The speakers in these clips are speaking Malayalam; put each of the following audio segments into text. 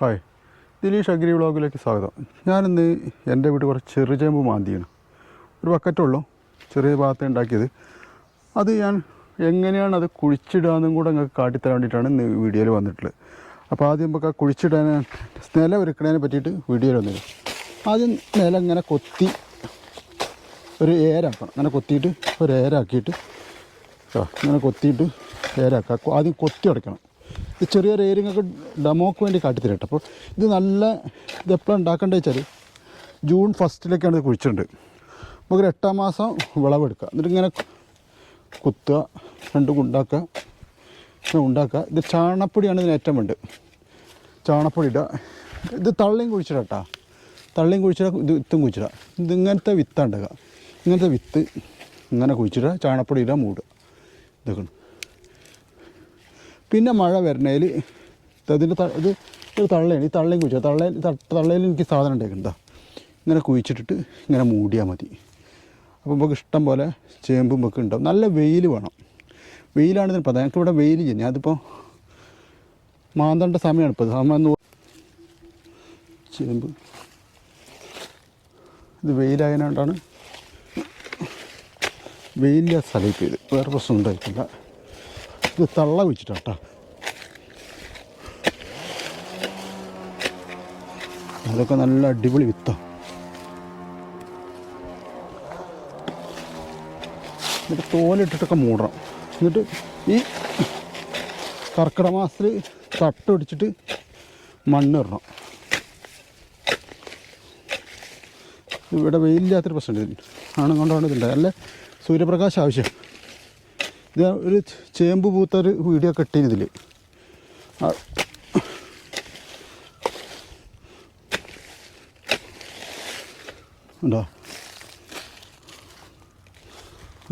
ഹായ്. ദിലീഷ് അഗ്രി വ്ളോഗിലേക്ക് സ്വാഗതം. ഞാനിന്ന് എന്റെ വീട്ടിൽ കുറച്ച് ചെറുചേമ്പ് മാന്തിയാണ്. ഒരു ബക്കറ്റുള്ളൂ ചെറിയ ഭാഗത്ത് ഉണ്ടാക്കിയത്. അത് ഞാൻ എങ്ങനെയാണ് അത് കുഴിച്ചിടാന്നും കൂടെ നിങ്ങൾക്ക് കാട്ടിത്തരാൻ വേണ്ടിയിട്ടാണ് ഇന്ന് വീഡിയോയിൽ വന്നിട്ടുള്ളത്. അപ്പോൾ ആദ്യം നമുക്ക് ആ കുഴിച്ചിടാൻ നില ഒരുക്കണതിനെ പറ്റിയിട്ട് വീഡിയോയിൽ വന്നിരുന്നു. ആദ്യം നില ഇങ്ങനെ കൊത്തി ഒരു ഏരാക്കണം. അങ്ങനെ കൊത്തിയിട്ട് ഒരു ഏരാക്കിയിട്ട് ഇങ്ങനെ കൊത്തിയിട്ട് ഏരാക്കുക. ആദ്യം കൊത്തി അടയ്ക്കണം ഇത് ചെറിയൊരു ഏരിയങ്ങൾക്ക് ഡെമോക്ക് വേണ്ടി കാട്ടിത്തരട്ടെ അപ്പോൾ ഇത് നല്ല ഇത് എപ്പോഴാണ് ഉണ്ടാക്കേണ്ടത് വെച്ചാൽ ജൂൺ ഫസ്റ്റിലേക്കാണ് ഇത് കുഴിച്ചിട്ടുണ്ട് നമുക്കൊരു എട്ടാം മാസം വിളവെടുക്കുക. എന്നിട്ട് ഇങ്ങനെ കുത്തുക രണ്ട് ഉണ്ടാക്കുക ഇങ്ങനെ ഉണ്ടാക്കുക. ഇത് ചാണപ്പൊടിയാണ് ഇതിന് ഏറ്റവും വേണ്ടത്. ചാണപ്പൊടി ഇടുക. ഇത് തള്ളിയും കുഴിച്ചിടാം കേട്ടോ. തള്ളിയും കുഴിച്ചിടാം ഇത് വിത്തും കുഴിച്ചിടാം ഇത് ഇങ്ങനത്തെ വിത്താണ് ഇങ്ങനത്തെ വിത്ത് ഇങ്ങനെ കുഴിച്ചിടുക ചാണപ്പൊടി ഇടുക മൂടുക. ഇതൊക്കെ പിന്നെ മഴ വരണേൽ ഇതിന്റെ ഇത് ഒരു തള്ളയാണ്. ഈ തള്ളയും കുഴിച്ചു തള്ളയിൽ തള്ളയിൽ എനിക്ക് സാധനം ഉണ്ടായിട്ടുണ്ട് ഇങ്ങനെ കുഴിച്ചിട്ടിട്ട് ഇങ്ങനെ മൂടിയാൽ മതി. അപ്പോൾ നമുക്ക് ഇഷ്ടം പോലെ ചേമ്പും ഒക്കെ ഉണ്ടാവും. നല്ല വെയിൽ വേണം. വെയിലാണ് ഇതിന് പ്രധാനം. ഇവിടെ വെയിൽ ചെയ്യുന്നത് അതിപ്പോൾ മാന്തണ്ട സമയമാണ് ഇപ്പോൾ സമയം ചേമ്പ്. ഇത് വെയിലായതുകൊണ്ടാണ് വെയിലിന്റെ സ്ഥലം ഇത്. വേറെ പ്രശ്നം ഉണ്ടായിട്ടില്ല. ഇത് തള്ള വെച്ചിട്ടാ അതൊക്കെ നല്ല അടിപൊളി വിത്താണ് എന്നിട്ട് തോലിട്ടിട്ടൊക്കെ മൂടണം. എന്നിട്ട് ഈ കർക്കിടക മാസത്തിൽ തട്ട് പിടിച്ചിട്ട് മണ്ണ് ഇടണം ഇവിടെ വെയിലില്ലാത്തൊരു പ്രശ്നമുണ്ട് ആണ് കൊണ്ടാണ് ഇതുണ്ടായത്. നല്ല സൂര്യപ്രകാശം ആവശ്യം ഇത് ഒരു ചേമ്പ് പൂത്ത ഒരു വീഡിയോ കട്ട് ഇതിൽ ഉണ്ടോ?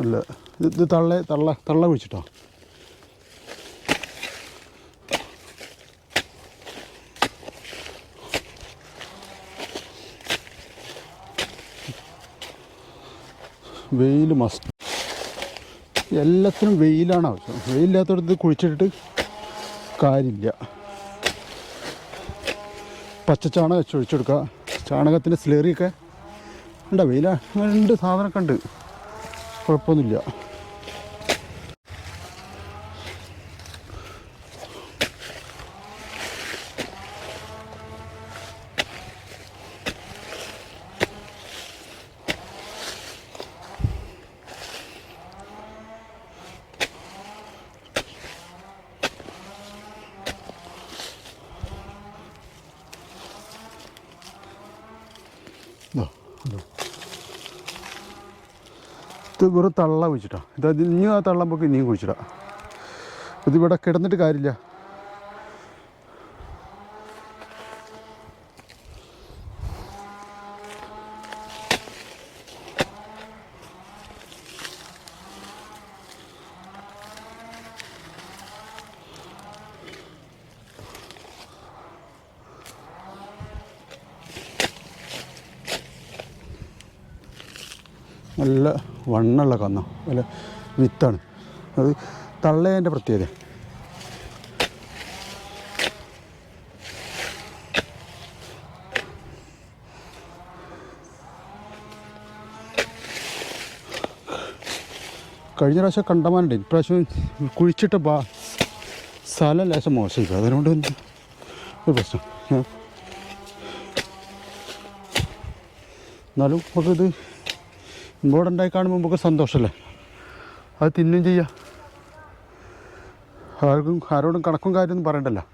അല്ല ഇത് തള്ള തള്ള തള്ള കുഴിച്ചിട്ടോ? വെയിൽ മസ്റ്റ് എല്ലാത്തിനും വെയിലാണ് ആവശ്യം. വെയിലില്ലാത്തടത്ത് കുഴിച്ചിട്ടിട്ട് കാര്യമില്ല. പച്ചച്ചാണകം വെച്ച് ഒഴിച്ചെടുക്കുക. ചാണകത്തിന്റെ സ്ലെറിയൊക്കെ ഉണ്ടോ വെയില? രണ്ട് സാധനമൊക്കെ ഉണ്ട്. കുഴപ്പമൊന്നുമില്ല. ഇതാ, വെറും തള്ള കുഴിച്ചിട്ടാ. ഇത് ഇനിയും ആ തള്ളുമ്പോൾ ഇനിയും കുഴിച്ചിടാം. ഇതിവിടെ കിടന്നിട്ട് കാര്യമില്ല. നല്ല വണ്ണുള്ള കന്ന. നല്ല വിത്താണ്. അത് തള്ളേന്റെ പ്രത്യേകത. കഴിഞ്ഞ പ്രാവശ്യം കണ്ടമാനുണ്ട് ഇപ്രാവശ്യം കുഴിച്ചിട്ട ബാ സ്ഥലം ലേശം മോശമില്ല അതുകൊണ്ട് ഒരു പ്രശ്നം. എന്നാലും നമുക്കിത് ഇമ്പോർട്ടന്റ് ആയി കാണുമ്പോൾ നമുക്ക് സന്തോഷമല്ലേ അത് തിന്നും ചെയ്യാം. ആർക്കും ആരോടും കണക്കും കാര്യമൊന്നും പറയണ്ടല്ലോ.